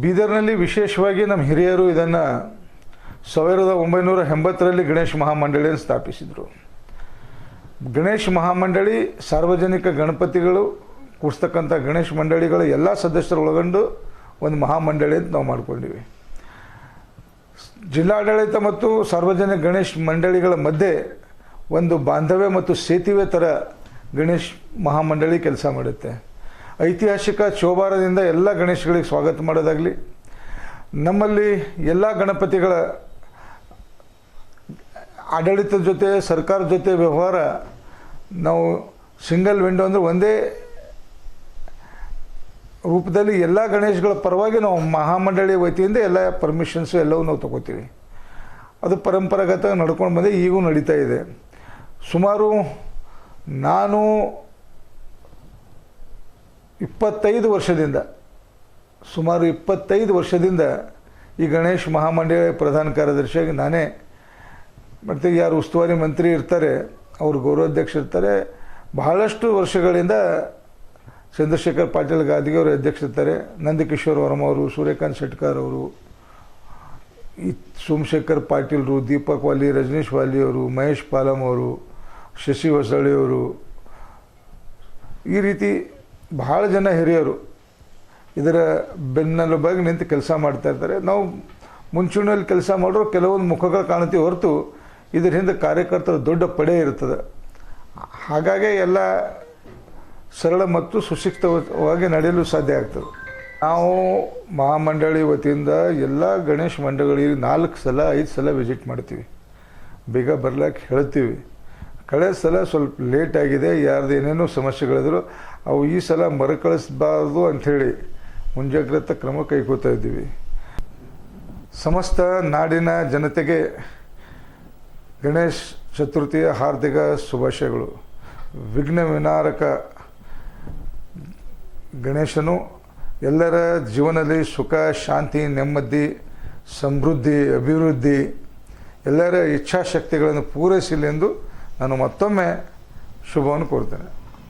ಬೀದರ್ನಲ್ಲಿ ವಿಶೇಷವಾಗಿ ನಮ್ಮ ಹಿರಿಯರು ಇದನ್ನು ಸಾವಿರದ ಒಂಬೈನೂರ ಎಂಬತ್ತರಲ್ಲಿ ಗಣೇಶ್ ಮಹಾಮಂಡಳಿಯನ್ನು ಸ್ಥಾಪಿಸಿದರು. ಗಣೇಶ್ ಮಹಾಮಂಡಳಿ ಸಾರ್ವಜನಿಕ ಗಣಪತಿಗಳು, ಕೂಡಿಸ್ತಕ್ಕಂಥ ಗಣೇಶ್ ಮಂಡಳಿಗಳ ಎಲ್ಲ ಸದಸ್ಯರು ಒಳಗೊಂಡು ಒಂದು ಮಹಾಮಂಡಳಿ ಅಂತ ನಾವು ಮಾಡ್ಕೊಂಡಿವಿ. ಜಿಲ್ಲಾಡಳಿತ ಮತ್ತು ಸಾರ್ವಜನಿಕ ಗಣೇಶ್ ಮಂಡಳಿಗಳ ಮಧ್ಯೆ ಒಂದು ಬಾಂಧವ್ಯ ಮತ್ತು ಸೇತುವೆ ಥರ ಗಣೇಶ್ ಮಹಾಮಂಡಳಿ ಕೆಲಸ ಮಾಡುತ್ತೆ. ಐತಿಹಾಸಿಕ ಶೋಭಾರದಿಂದ ಎಲ್ಲ ಗಣೇಶಗಳಿಗೆ ಸ್ವಾಗತ ಮಾಡೋದಾಗಲಿ, ನಮ್ಮಲ್ಲಿ ಎಲ್ಲ ಗಣಪತಿಗಳ ಆಡಳಿತದ ಜೊತೆ ಸರ್ಕಾರದ ಜೊತೆ ವ್ಯವಹಾರ, ನಾವು ಸಿಂಗಲ್ ವಿಂಡೋ ಅಂದರೆ ಒಂದೇ ರೂಪದಲ್ಲಿ ಎಲ್ಲ ಗಣೇಶಗಳ ಪರವಾಗಿ ನಾವು ಮಹಾಮಂಡಳಿ ವತಿಯಿಂದ ಎಲ್ಲ ಪರ್ಮಿಷನ್ಸು ಎಲ್ಲವೂ ನಾವು ತಗೋತೀವಿ. ಅದು ಪರಂಪರಾಗತ ನಡ್ಕೊಂಡು ಬಂದೆ, ಈಗೂ ನಡೀತಾ ಇದೆ. ಸುಮಾರು ನಾನು ಇಪ್ಪತ್ತೈದು ವರ್ಷದಿಂದ, ಸುಮಾರು ಇಪ್ಪತ್ತೈದು ವರ್ಷದಿಂದ ಈ ಗಣೇಶ್ ಮಹಾಮಂಡಳಿ ಪ್ರಧಾನ ಕಾರ್ಯದರ್ಶಿಯಾಗಿ ನಾನೇ, ಮತ್ತು ಯಾರು ಉಸ್ತುವಾರಿ ಮಂತ್ರಿ ಇರ್ತಾರೆ, ಅವರು ಗೌರವಾಧ್ಯಕ್ಷ ಇರ್ತಾರೆ, ಬಹಳಷ್ಟು ವರ್ಷಗಳಿಂದ ಚಂದ್ರಶೇಖರ್ ಪಾಟೀಲ್ ಗಾದಿಗೆ ಅವರು ಅಧ್ಯಕ್ಷ ಇರ್ತಾರೆ, ನಂದಕಿಶೋರ್ ವರ್ಮ ಅವರು, ಸೂರ್ಯಕಾಂತ್ ಶೆಟ್ಕರ್ ಅವರು, ಈ ಸೋಮಶೇಖರ್ ಪಾಟೀಲ್ರು ದೀಪಕ್ ವಾಲಿ, ರಜನೀಶ್ ವಾಲಿ ಅವರು, ಮಹೇಶ್ ಪಾಲಂ ಅವರು, ಶಶಿ ಹೊಸಳ್ಳಿ ಅವರು, ಈ ರೀತಿ ಭಾಳ ಜನ ಹಿರಿಯರು ಇದರ ಬೆನ್ನೆಲುಬಾಗಿ ನಿಂತು ಕೆಲಸ ಮಾಡ್ತಾ ಇರ್ತಾರೆ ನಾವು ಮುಂಚೂಣಿಯಲ್ಲಿ ಕೆಲಸ ಮಾಡೋರು ಕೆಲವೊಂದು ಮುಖಗಳು ಕಾಣ್ತೀವಿ ಹೊರತು ಇದ್ರ ಹಿಂದೆ ಕಾರ್ಯಕರ್ತರ ದೊಡ್ಡ ಪಡೆ ಇರ್ತದೆ ಹಾಗಾಗಿ ಎಲ್ಲ ಸರಳ ಮತ್ತು ಸುಶಿಕ್ಷಿತವಾಗಿ ನಡೆಯಲು ಸಾಧ್ಯ ಆಗ್ತದೆ. ನಾವು ಮಹಾಮಂಡಳಿ ವತಿಯಿಂದ ಎಲ್ಲ ಗಣೇಶ ಮಂಡಳಿಗೆ ನಾಲ್ಕು ಸಲ, ಐದು ಸಲ ವಿಸಿಟ್ ಮಾಡ್ತೀವಿ. ಬೇಗ ಬರ್ಲಿಕ್ಕೆ ಹೇಳ್ತೀವಿ. ಕಳೆದ ಸಲ ಸ್ವಲ್ಪ ಲೇಟ್ ಆಗಿದೆ, ಯಾರ್ದು ಏನೇನೋ ಸಮಸ್ಯೆಗಳಿದ್ರು, ಅವು ಈ ಸಲ ಮರುಕಳಿಸಬಾರ್ದು ಅಂಥೇಳಿ ಮುಂಜಾಗ್ರತಾ ಕ್ರಮ ಕೈಗೊಳ್ತಾ ಇದ್ದೀವಿ. ಸಮಸ್ತ ನಾಡಿನ ಜನತೆಗೆ ಗಣೇಶ್ ಚತುರ್ಥಿಯ ಹಾರ್ದಿಕ ಶುಭಾಶಯಗಳು. ವಿಘ್ನ ವಿನಾರಕ ಗಣೇಶನು ಎಲ್ಲರ ಜೀವನದಲ್ಲಿ ಸುಖ, ಶಾಂತಿ, ನೆಮ್ಮದಿ, ಸಮೃದ್ಧಿ, ಅಭಿವೃದ್ಧಿ, ಎಲ್ಲರ ಇಚ್ಛಾಶಕ್ತಿಗಳನ್ನು ಪೂರೈಸಲಿ ಎಂದು ನಾನು ಮತ್ತೊಮ್ಮೆ ಶುಭವನ್ನು ಕೋರ್ತೇನೆ